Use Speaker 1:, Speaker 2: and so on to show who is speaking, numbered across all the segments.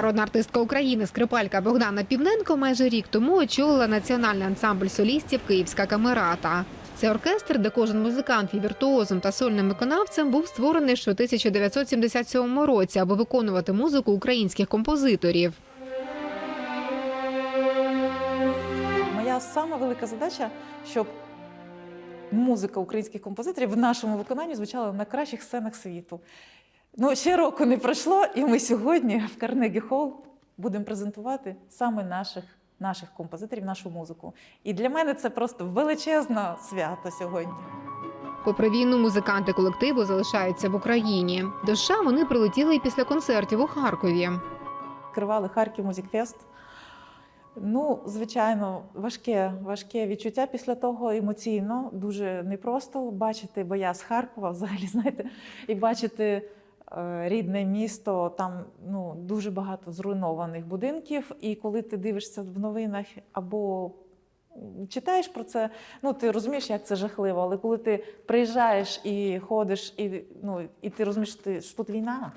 Speaker 1: Народна артистка України скрипалька Богдана Півненко майже рік тому очолила національний ансамбль солістів Київська камерата. Це оркестр, де кожен музикант є віртуозом та сольним виконавцем, був створений ще у 1977 році, аби виконувати музику українських композиторів.
Speaker 2: Моя сама велика задача, щоб музика українських композиторів в нашому виконанні звучала на кращих сценах світу. Ну, ще року не пройшло, і ми сьогодні в Карнегі Холл будемо презентувати саме наших, наших композиторів, нашу музику. І для мене це просто величезне свято сьогодні.
Speaker 1: Попри війну, музиканти колективу залишаються в Україні. До США вони прилетіли і після концертів у Харкові.
Speaker 2: Відкривали Харків Музікфест. Ну, звичайно, важке, важке відчуття після того емоційно, дуже непросто бачити, бо я з Харкова, взагалі, знаєте, і бачити рідне місто, там ну, дуже багато зруйнованих будинків. І коли ти дивишся в новинах або читаєш про це, ну ти розумієш, як це жахливо. Але коли ти приїжджаєш і ходиш, і, ну, і ти розумієш, що тут війна.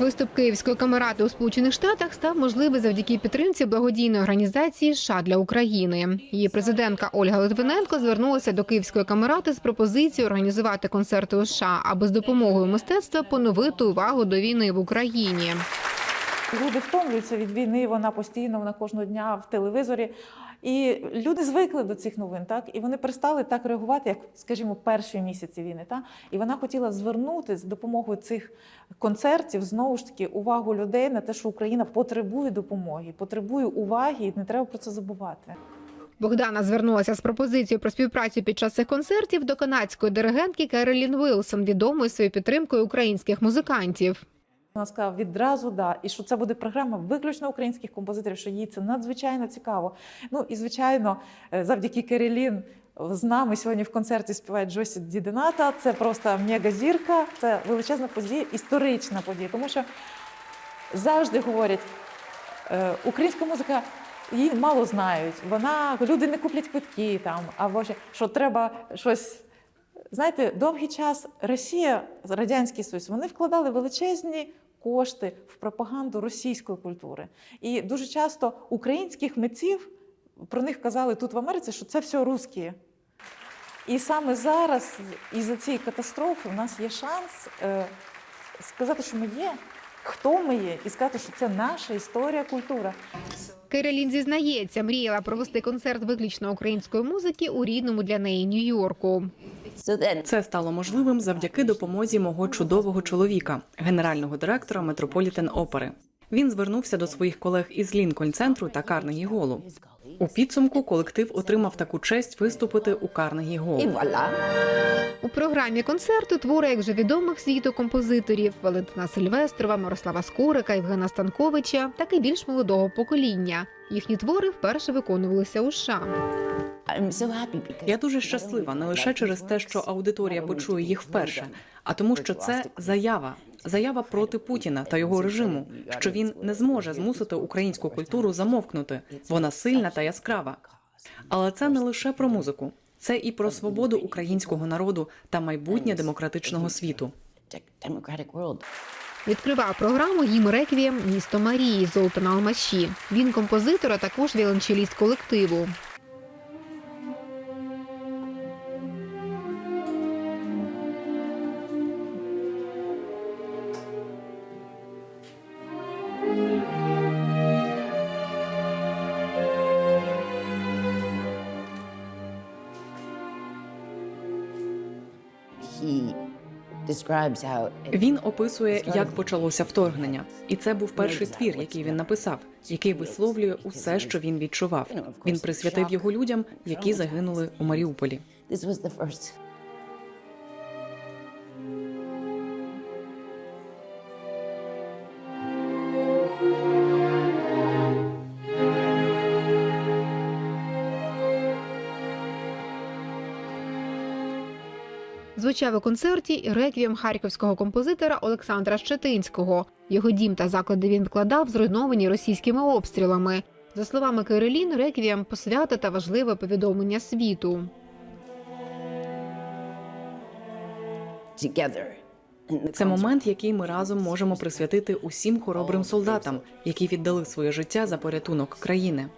Speaker 1: Виступ Київської камерати у Сполучених Штатах став можливий завдяки підтримці благодійної організації США для України. Її президентка Ольга Литвиненко звернулася до Київської камерати з пропозицією організувати концерти у США, аби з допомогою мистецтва поновити увагу до війни в Україні.
Speaker 2: Люди втомлюються від війни, вона постійно, вона кожного дня в телевізорі. І люди звикли до цих новин, так і вони перестали так реагувати, як, скажімо, перші місяці війни. Так? І вона хотіла звернути з допомогою цих концертів знову ж таки увагу людей на те, що Україна потребує допомоги, потребує уваги, і не треба про це забувати.
Speaker 1: Богдана звернулася з пропозицією про співпрацю під час цих концертів до канадської диригентки Керолін Вилсон, відомої своєю підтримкою українських музикантів.
Speaker 2: Вона сказала відразу да, і що це буде програма виключно українських композиторів, що їй це надзвичайно цікаво. Ну і звичайно, е, завдяки Керелін з нами сьогодні в концерті співає Джосі Дідената. Це просто мегазірка, це величезна подія, історична подія, тому що завжди говорять, е, українська музика. Її мало знають. Вона люди не куплять квитки там, або що треба щось. Знаєте, довгий час Росія, Радянський Союз, вони вкладали величезні кошти в пропаганду російської культури. І дуже часто українських митців про них казали тут в Америці, що це все русські. І саме зараз, із-за цієї катастрофи, у нас є шанс е, сказати, що ми є, хто ми є, і сказати, що це наша історія, культура.
Speaker 1: Керолін зізнається, мріяла провести концерт виключно української музики у рідному для неї Нью-Йорку.
Speaker 3: Це стало можливим завдяки допомозі мого чудового чоловіка, генерального директора Метрополітен Опери. Він звернувся до своїх колег із Лінкольн центру та Карнегі Голу. У підсумку колектив отримав таку честь виступити у Карнегі Голу.
Speaker 1: У програмі концерту твори як вже відомих світу композиторів Валентина Сильвестрова, Мирослава Скорика, Євгена Станковича, так і більш молодого покоління. Їхні твори вперше виконувалися у США.
Speaker 3: Я дуже щаслива не лише через те, що аудиторія почує їх вперше, а тому, що це заява. Заява проти Путіна та його режиму, що він не зможе змусити українську культуру замовкнути. Вона сильна та яскрава. Але це не лише про музику, це і про свободу українського народу та майбутнє демократичного світу.
Speaker 1: Відкривав програму гімн Реквієм Місто Марії Золтана Алмаші. Він композитор, а також віолончеліст колективу.
Speaker 3: Він описує, як почалося вторгнення, і це був перший твір, який він написав, який висловлює усе, що він відчував. Він присвятив його людям, які загинули у Маріуполі.
Speaker 1: Звучав у концерті і реквієм харківського композитора Олександра Щетинського. Його дім та заклади він вкладав, зруйновані російськими обстрілами. За словами Кирилін, реквієм посвята та важливе повідомлення світу.
Speaker 3: Це момент, який ми разом можемо присвятити усім хоробрим солдатам, які віддали своє життя за порятунок країни.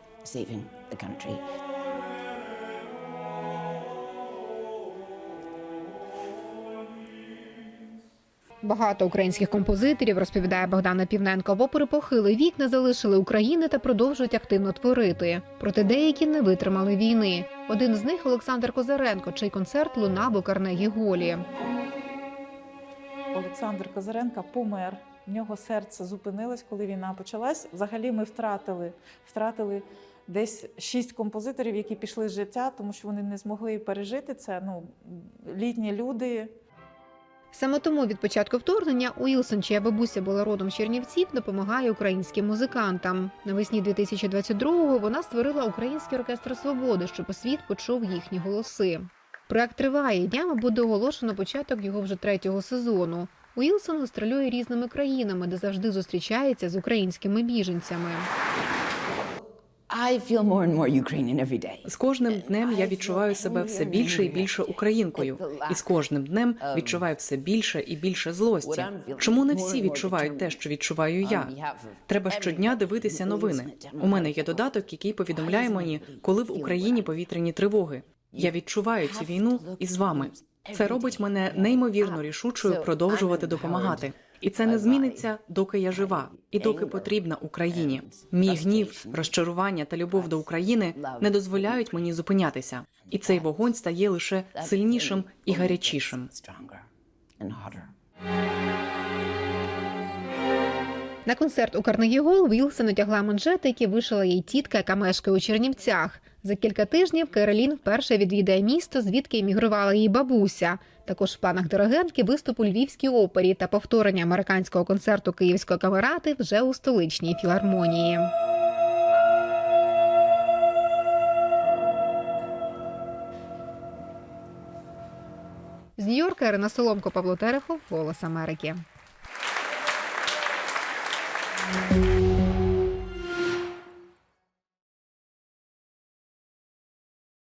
Speaker 1: Багато українських композиторів, розповідає Богдана Півненко, попри похилий вік не залишили України та продовжують активно творити. Проте деякі не витримали війни. Один з них Олександр Козаренко, чий концерт лунав у Карнегі Голі.
Speaker 2: Олександр Козаренко помер. В нього серце зупинилось, коли війна почалась. Взагалі, ми втратили, втратили десь шість композиторів, які пішли з життя, тому що вони не змогли пережити це. Ну, літні люди.
Speaker 1: Саме тому від початку вторгнення Уілсон, чия бабуся була родом Чернівців, допомагає українським музикантам. Навесні 2022-го вона створила Український оркестр свободи, щоб світ почув їхні голоси. Проект триває днями буде оголошено початок його вже третього сезону. Уілсон гастролює різними країнами, де завжди зустрічається з українськими біженцями.
Speaker 3: З кожним днем я відчуваю себе все більше і більше українкою, і з кожним днем відчуваю все більше і більше злості. Чому не всі відчувають те, що відчуваю я? Треба щодня дивитися новини. У мене є додаток, який повідомляє мені, коли в Україні повітряні тривоги. Я відчуваю цю війну із вами. Це робить мене неймовірно рішучою продовжувати допомагати. І це не зміниться, доки я жива, і доки потрібна Україні. Мій гнів, розчарування та любов до України не дозволяють мені зупинятися, і цей вогонь стає лише сильнішим і гарячішим.
Speaker 1: На концерт у Карнегі Гол Вілсон одягла манжети, які вишила їй тітка, яка мешкає у Чернівцях. За кілька тижнів Керолін вперше відвідає місто, звідки емігрувала її бабуся. Також в планах диригентки виступ у Львівській опері та повторення американського концерту Київської камерати вже у столичній філармонії. З Нью-Йорка Ірина Соломко, Павло Терехов, Голос Америки.